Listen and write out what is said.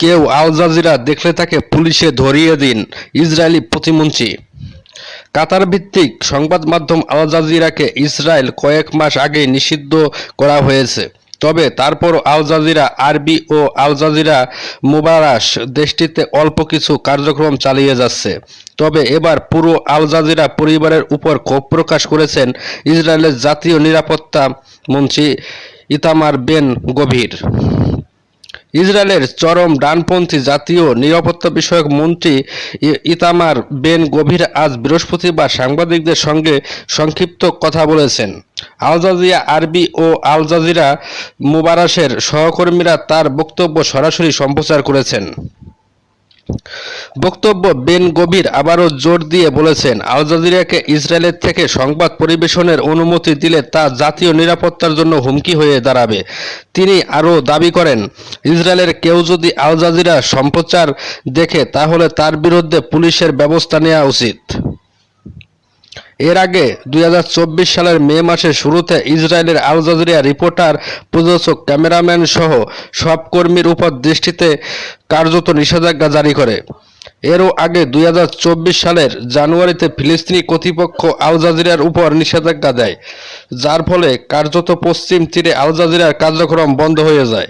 কেউ Al Jazeera দেখলে তাকে পুলিশে ধরিয়ে দিন, ইসরায়েলি প্রতিমন্ত্রী। কাতার ভিত্তিক সংবাদ মাধ্যম আল জাজিরাকে ইসরায়েল কয়েক মাস আগে নিষিদ্ধ করা হয়েছে। তবে তারপর আল জাজিরা, আরবি ও আল জাজিরা মুবারাস দেশটিতে অল্প কিছু কার্যক্রম চালিয়ে যাচ্ছে। তবে এবার পুরো আল জাজিরা পরিবারের উপর ক্ষোভ প্রকাশ করেছেন ইসরায়েলের জাতীয় নিরাপত্তা মন্ত্রী ইতামার বেন গভীর। ইসরায়েলের চরম ডানপন্থী জাতীয় নিরাপত্তা বিষয়ক মন্ত্রী ইতামার বেন গভীর আজ বৃহস্পতিবার সাংবাদিকদের সঙ্গে সংক্ষিপ্ত কথা বলেছেন। আলজাজিয়া আরবি ও আলজাজিরা মুবারাসের সহকর্মীরা তার বক্তব্য সরাসরি সম্প্রচার করেছেন। বক্তব্য বেন গভীর আবারও জোর দিয়ে বলেছেন, আল জাজিরাকে ইসরায়েলের থেকে সংবাদ পরিবেশনের অনুমতি দিলে তা জাতীয় নিরাপত্তার জন্য হুমকি হয়ে দাঁড়াবে। তিনি আরও দাবি করেন, ইসরায়েলের কেউ যদি আল জাজিরা সম্প্রচার দেখে তাহলে তার বিরুদ্ধে পুলিশের ব্যবস্থা নেওয়া উচিত। এর আগে দুই হাজার চব্বিশ সালের মে মাসের শুরুতে ইসরায়েলের আল জাজিরা রিপোর্টার, প্রযোজক, ক্যামেরাম্যান সহ সব কর্মীর উপর দৃষ্টিতে কার্যত নিষেধাজ্ঞা জারি করে। এরও আগে দুই হাজার চব্বিশ সালের জানুয়ারিতে ফিলিস্তিনি কর্তৃপক্ষ আল জাজিরার উপর নিষেধাজ্ঞা দেয়, যার ফলে কার্যত পশ্চিম তীরে আল জাজিরার কার্যক্রম বন্ধ হয়ে যায়।